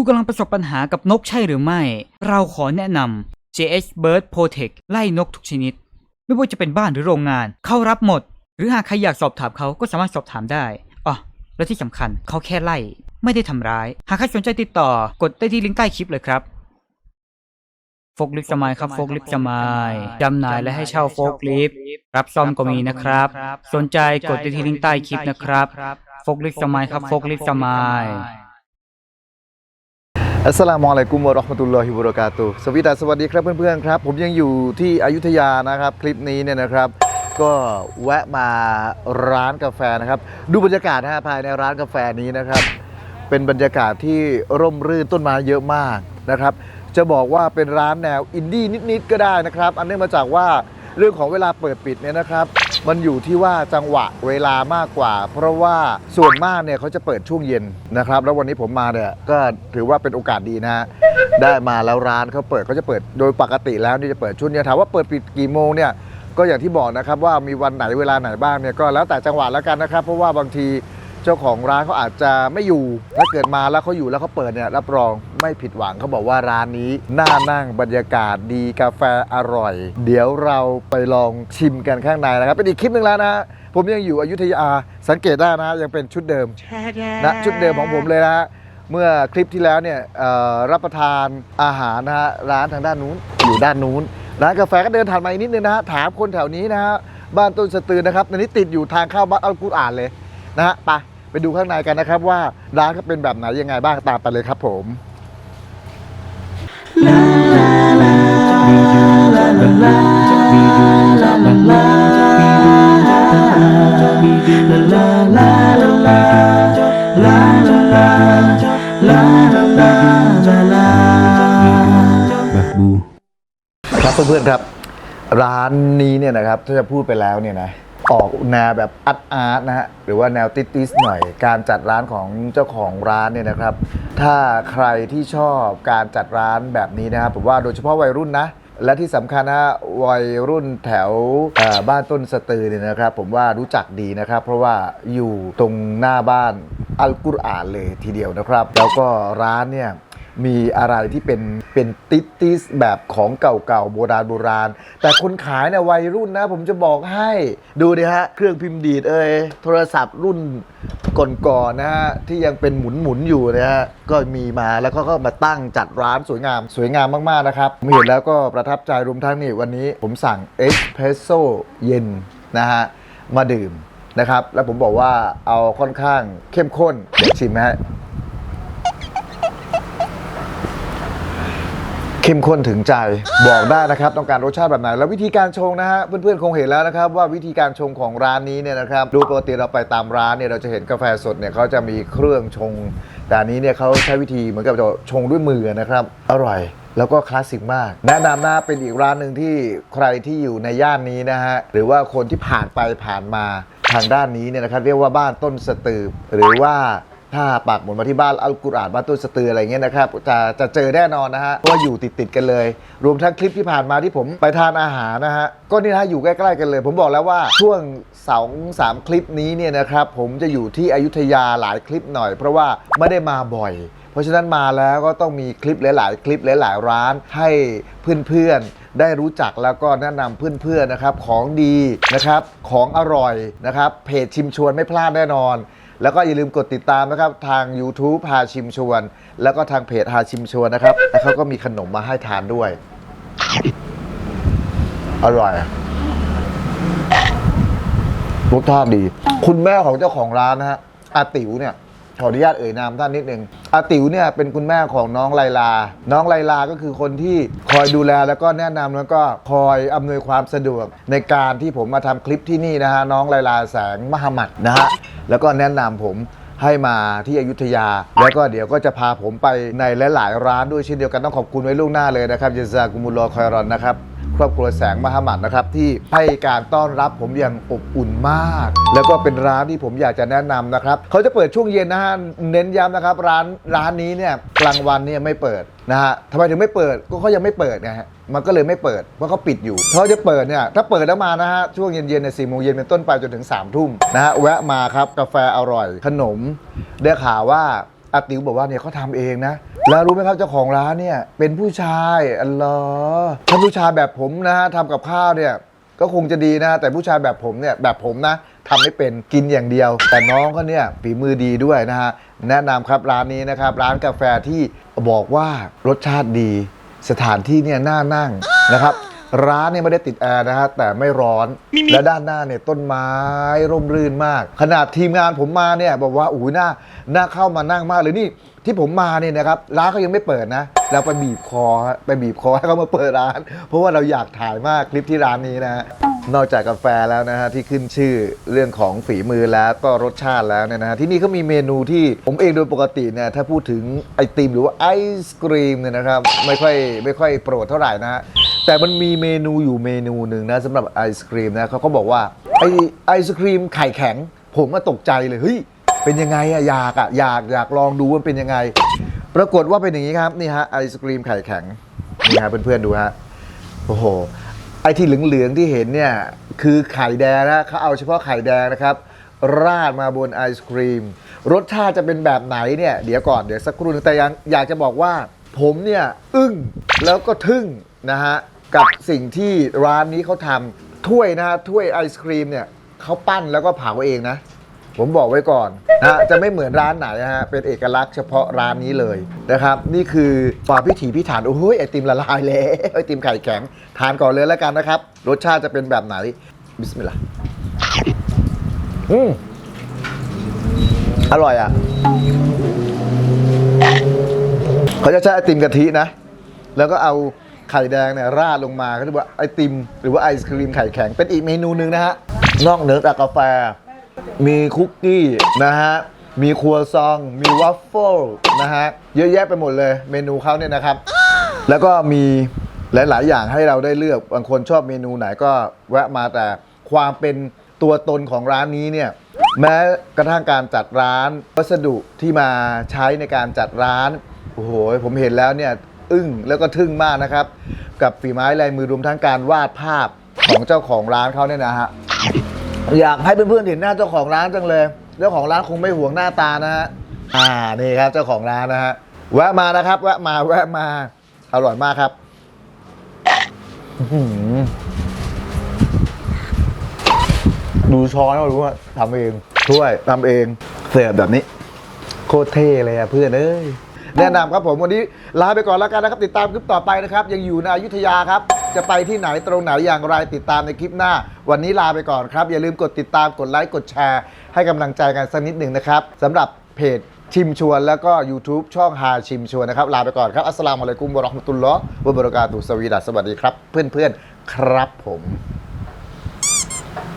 คุณกำลังประสบปัญหากับนกใช่หรือไม่ เราขอแนะนำ JH Bird Protect ไล่นกทุกชนิด ไม่ว่าจะเป็นบ้านหรือโรงงาน เข้ารับหมด หรือหากใครอยากสอบถามเขาก็สามารถสอบถามได้อ๋อและที่สำคัญเขาแค่ไล่ ไม่ได้ทำร้าย หากใครสนใจติดต่อกดได้ที่ลิงก์ใต้คลิปเลยครับโฟกลิฟต์สมายครับโฟกลิฟต์สมายจำหน่ายและให้เช่าโฟกลิฟต์รับซ่อมก็มีนะครับ สนใจกดได้ที่ลิงก์ใต้คลิปนะครับโฟกลิฟต์สมายครับโฟกลิฟต์สมาย อัสสลามุอะลัยกุมวะราะห์มะตุลลอฮิวะบะเราะกาตุสวัสดีสวัสดีครับเพื่อนๆครับ ผมยังอยู่ที่อยุธยานะครับคลิปนี้เนี่ยนะครับ ก็แวะมาร้านกาแฟนะครับ ดูบรรยากาศนะฮะภายในร้านกาแฟนี้นะครับ เป็นบรรยากาศที่ร่มรื่นต้นไม้เยอะมากนะครับ จะบอกว่าเป็นร้านแนวอินดี้นิดๆก็ได้นะครับ อันเนื่องมาจากว่าเรื่องของเวลาเปิดปิดเนี่ยนะครับ มันอยู่ที่ว่าจังหวะเวลามากกว่า เพราะว่าส่วนมากเนี่ยเขาจะเปิดช่วงเย็นนะครับ แล้ววันนี้ผมมาเนี่ยก็ถือว่าเป็นโอกาสดีนะฮะได้มาแล้วร้านเขาเปิดเขาจะเปิดโดยปกติแล้วนี่จะเปิดช่วงเย็นถามว่าเปิดปิดกี่โมงเนี่ยก็อย่างที่บอกนะครับว่ามีวันไหนเวลาไหนบ้างเนี่ยก็แล้วแต่จังหวะแล้วกันนะครับ เพราะว่าบางที เจ้าของร้านเขาอาจจะไม่อยู่ ถ้าเกิดมาแล้วเขาอยู่แล้วเขาเปิดเนี่ยรับรองไม่ผิดหวังเขาบอกว่าร้านนี้น่านั่งบรรยากาศดีกาแฟอร่อย เดี๋ยวเราไปลองชิมกันข้างในนะครับเป็นอีกคลิปหนึ่งแล้วนะผมยังอยู่อยุธยาสังเกตได้นะยังเป็นชุดเดิมนะชุดเดิมของผมเลยนะเมื่อคลิปที่แล้วเนี่ยรับประทานอาหารนะฮะร้านทางด้านนู้นอยู่ด้านนู้นร้านกาแฟก็เดินถัดมาอีกนิดนึงนะฮะถามคนแถวนี้นะฮะบ้านต้นสตือนะครับอันนี้ติดอยู่ทางเข้าบ้านอัลกุรอานเลยนะฮะไป ไปดูข้างในกันนะครับว่าร้านเขาเป็นแบบไหนยังไงบ้างตามไปเลยครับผมครับเพื่อนๆครับ ร้านนี้เนี่ยนะครับถ้าจะพูดไปแล้วเนี่ยนะ ออกแนวแบบอาร์ตอาร์ตนะฮะหรือว่าแนวติติสหน่อย การจัดร้านของเจ้าของร้านเนี่ยนะครับ ถ้าใครที่ชอบการจัดร้านแบบนี้นะครับผมว่าโดยเฉพาะวัยรุ่นนะ และที่สำคัญนะวัยรุ่นแถวเอ่อบ้านต้นสตือเนี่ยนะครับ ผมว่ารู้จักดีนะครับ เพราะว่าอยู่ตรงหน้าบ้านอัลกุรอานเลยทีเดียวนะครับ แล้วก็ร้านเนี่ย มีอะไรที่เป็นเป็นติสติสแบบของเก่าๆโบราณโบราณ แต่คนขายเนี่ยวัยรุ่นนะ ผมจะบอกให้ดูดิฮะ เครื่องพิมพ์ดีดเอ่ยโทรศัพท์รุ่นก่อนๆนะฮะที่ยังเป็นหมุนๆอยู่นะฮะก็มีมาแล้วก็ก็มาตั้งจัดร้านสวยงามสวยงามมากๆนะครับผมเห็นแล้วก็ประทับใจรวมทั้งนี่วันนี้ผมสั่งเอสเพรสโซ่เย็นนะฮะมาดื่มนะครับ แล้วผมบอกว่าเอาค่อนข้างเข้มข้นเดี๋ยวชิมนะฮะ เข้มข้นถึงใจบอกได้นะครับต้องการรสชาติแบบไหน แล้ววิธีการชงนะฮะเพื่อนๆคงเห็นแล้วนะครับว่าวิธีการชงของร้านนี้เนี่ยนะครับดูปกติเราไปตามร้านเนี่ยเราจะเห็นกาแฟสดเนี่ยเขาจะมีเครื่องชง แต่อันนี้เนี่ยเขาใช้วิธีเหมือนกับจะชงด้วยมือนะครับอร่อยแล้วก็คลาสสิกมาก แนะนำนะเป็นอีกร้านหนึ่งที่ใครที่อยู่ในย่านนี้นะฮะหรือว่าคนที่ผ่านไปผ่านมาทางด้านนี้เนี่ยนะครับเรียกว่าบ้านต้นสตือหรือว่า ถ้าปากหมุนมาที่บ้านอัลกุรอานบ้านต้สตืออะไรเงี้ยนะครับจะจะเจอแน่นอนนะฮะเพราะว่าอยู่ติดติดๆกันเลย รวมทั้งคลิปที่ผ่านมาที่ผมไปทานอาหารนะฮะก็นี่นะฮะอยู่ใกล้ๆกันเลย ผมบอกแล้วว่าช่วงสองสามคลิปนี้เนี่ยนะครับผมจะอยู่ที่อยุธยาหลายคลิปหน่อย เพราะว่าไม่ได้มาบ่อย เพราะฉะนั้นมาแล้วก็ต้องมีคลิปหลายๆ คลิปหลายๆร้านให้เพื่อนๆ ได้รู้จักแล้วก็แนะนำเพื่อนๆนะครับของดีนะครับของอร่อยนะครับเพจชิมชวนไม่พลาดแน่นอน แล้วก็อย่าลืมกดติดตามนะครับ ทาง YouTube หาชิมชวน แล้วก็ทางเพจหาชิมชวนนะครับแล้วเขาก็มีขนมมาให้ทานด้วย อร่อยรสชาติดี คุณแม่ของเจ้าของร้านนะฮะอาติ๋วเนี่ยขออนุญาตเอ่ยนามท่านนิดนึง อาติ๋วเนี่ยเป็นคุณแม่ของน้องไลลา น้องไลลาก็คือคนที่คอยดูแลแล้วก็แนะนำแล้วก็คอยอำนวยความสะดวกในการที่ผมมาทำคลิปที่นี่นะฮะน้องไลลาแสงมหมัดนะฮะแล้วก็แนะนำผมให้มาที่อยุธยา แล้วก็เดี๋ยวก็จะพาผมไปในหลาย ๆ ร้านด้วยเช่นเดียวกันต้องขอบคุณไว้ล่วงหน้าเลยนะครับยาซากุมุลลอคอยรอนนะครับ ครอบครัวแสงมหามัดนะครับ ที่ให้การต้อนรับผมอย่างอบอุ่นมาก แล้วก็เป็นร้านที่ผมอยากจะแนะนำนะครับเขาจะเปิดช่วงเย็นนะฮะเน้นย้ำนะครับ ร้านร้านนี้เนี่ยกลางวันเนี่ยไม่เปิดนะฮะทำไมถึงไม่เปิดก็เขายังไม่เปิดไงฮะมันก็เลยไม่เปิดเพราะเขาปิดอยู่เขาจะเปิดเนี่ยถ้าเปิดแล้วมานะฮะช่วงเย็นๆเนี่ยสี่โมงเย็นเป็นต้นไปจนถึง3ามทุ่มนะฮะแวะมาครับกาแฟอร่อย ขนมได้ข่าวว่า อาติ๋วบอกว่าเนี่ยเขาทำเองนะ แล้วรู้ไหมครับเจ้าของร้านเนี่ย เป็นผู้ชายอัลลอฮ์ถ้าผู้ชายแบบผมนะฮะทำกับข้าวเนี่ยก็คงจะดีนะ แต่ผู้ชายแบบผมเนี่ยแบบผมนะทำไม่เป็นกินอย่างเดียว แต่น้องเขาเนี่ยฝีมือดีด้วยนะฮะแนะนำครับร้านนี้นะครับ ร้านกาแฟที่บอกว่ารสชาติดี สถานที่เนี่ยน่านั่งนะครับ ร้านเนี่ยไม่ได้ติดแอร์นะฮะแต่ไม่ร้อน และด้านหน้าเนี่ยต้นไม้ร่มรื่นมาก ขนาดทีมงานผมมาเนี่ยบอกว่าอู้ยน่าน่าเข้ามานั่งมากเลยนี่ที่ผมมาเนี่ยนะครับร้านเขายังไม่เปิดนะ เราไปบีบคอฮะไปบีบคอให้เขามาเปิดร้าน เพราะว่าเราอยากถ่ายมากคลิปที่ร้านนี้นะฮะนอกจากกาแฟแล้วนะฮะที่ขึ้นชื่อเรื่องของฝีมือแล้วก็รสชาติแล้วเนี่ยนะฮะที่นี่เขามีเมนูที่ผมเองโดยปกติเนี่ยถ้าพูดถึงไอติมหรือว่าไอศกรีมเนี่ยนะครับไม่ค่อยไม่ค่อยโปรดเท่าไหร่นะฮะ แต่มันมีเมนูอยู่เมนูหนึ่งนะสำหรับไอศครีมนะเขาก็บอกว่าไอไอศครีมไข่แข็ง ผมก็ตกใจเลยเฮ้ยเป็นยังไงอะอยากอะอยากอยากลองดูว่าเป็นยังไง ปรากฏว่าเป็นอย่างนี้ครับนี่ฮะไอศครีมไข่แข็งนี่ฮะเพื่อนๆดูฮะโอ้โหไอที่เหลืองๆที่เห็นเนี่ยคือไข่แดงนะเขาเอาเฉพาะไข่แดงนะครับ ราดมาบนไอศครีม รสชาติจะเป็นแบบไหนเนี่ยเดี๋ยวก่อนเดี๋ยวสักครู่นึงแต่ยังอยากจะบอกว่า ผมเนี่ยอึ้งแล้วก็ทึ่ง นะฮะกับสิ่งที่ร้านนี้เขาทำถ้วยนะฮะถ้วยไอศครีมเนี่ยเขาปั้นแล้วก็เผาเองนะ ผมบอกไว้ก่อนนะจะไม่เหมือนร้านไหนนะฮะเป็นเอกลักษณ์เฉพาะร้านนี้เลยนะครับ นี่คือความพิถีพิถันโอ้ยไอติมละลายแล้วไอติมไข่แข็งทานก่อนเลยแล้วกันนะครับ รสชาติจะเป็นแบบไหนบิสมิลลาห์อืมอร่อยอะเขาจะใช้ไอติมกะทินะ แล้วก็เอา ไข่แดงเนี่ยราดลงมาเขาเรียกว่าไอติม หรือว่าไอศครีมไข่แข็งเป็นอีกเมนูหนึ่งนะฮะนอกเหนือจากกาแฟ มีคุกกี้นะฮะมีครัวซอง มีวัฟเฟิลนะฮะเยอะแยะไปหมดเลยเมนูเขาเนี่ยนะครับ แล้วก็มีหลาย ๆ อย่างให้เราได้เลือกบางคนชอบเมนูไหนก็แวะมาแต่ความเป็นตัวตนของร้านนี้เนี่ยแม้กระทั่งการจัดร้าน วัสดุที่มาใช้ในการจัดร้านโอ้โหผมเห็นแล้วเนี่ย อึ้งแล้วก็ทึ่งมากนะครับ กับฝีไม้ลายมือรวมทั้งการวาดภาพของเจ้าของร้านเขาเนี่ยนะฮะอยากให้เพื่อนๆเห็นหน้าเจ้าของร้านจังเลยเจ้าของร้านคงไม่ห่วงหน้าตานะฮะอ่านี่ครับเจ้าของร้านนะฮะแวะมานะครับแวะมาแวะมาอร่อยมากครับดูช้อนก็รู้ว่าทำเองถ้วยทำเองเสิร์ฟแบบนี้ โคตรเท่เลยอะเพื่อนเอ้ย แนะนำครับผมวันนี้ลาไปก่อนแล้วกันนะครับ ติดตามคลิปต่อไปนะครับ ยังอยู่ในอยุธยาครับ จะไปที่ไหนตรงไหนอย่างไรติดตามในคลิปหน้า วันนี้ลาไปก่อนครับ อย่าลืมกดติดตามกดไลค์กดแชร์ให้กำลังใจกันสักนิดหนึ่งนะครับสำหรับเพจชิมชวนแล้วก็ YouTube ช่องฮาชิมชวนนะครับ ลาไปก่อนครับ อัสสลามุอะลัยกุมวะเราะห์มะตุลลอฮ์วะบะเราะกาตุสวีดัสสวัสดีครับ เพื่อนๆ ครับผม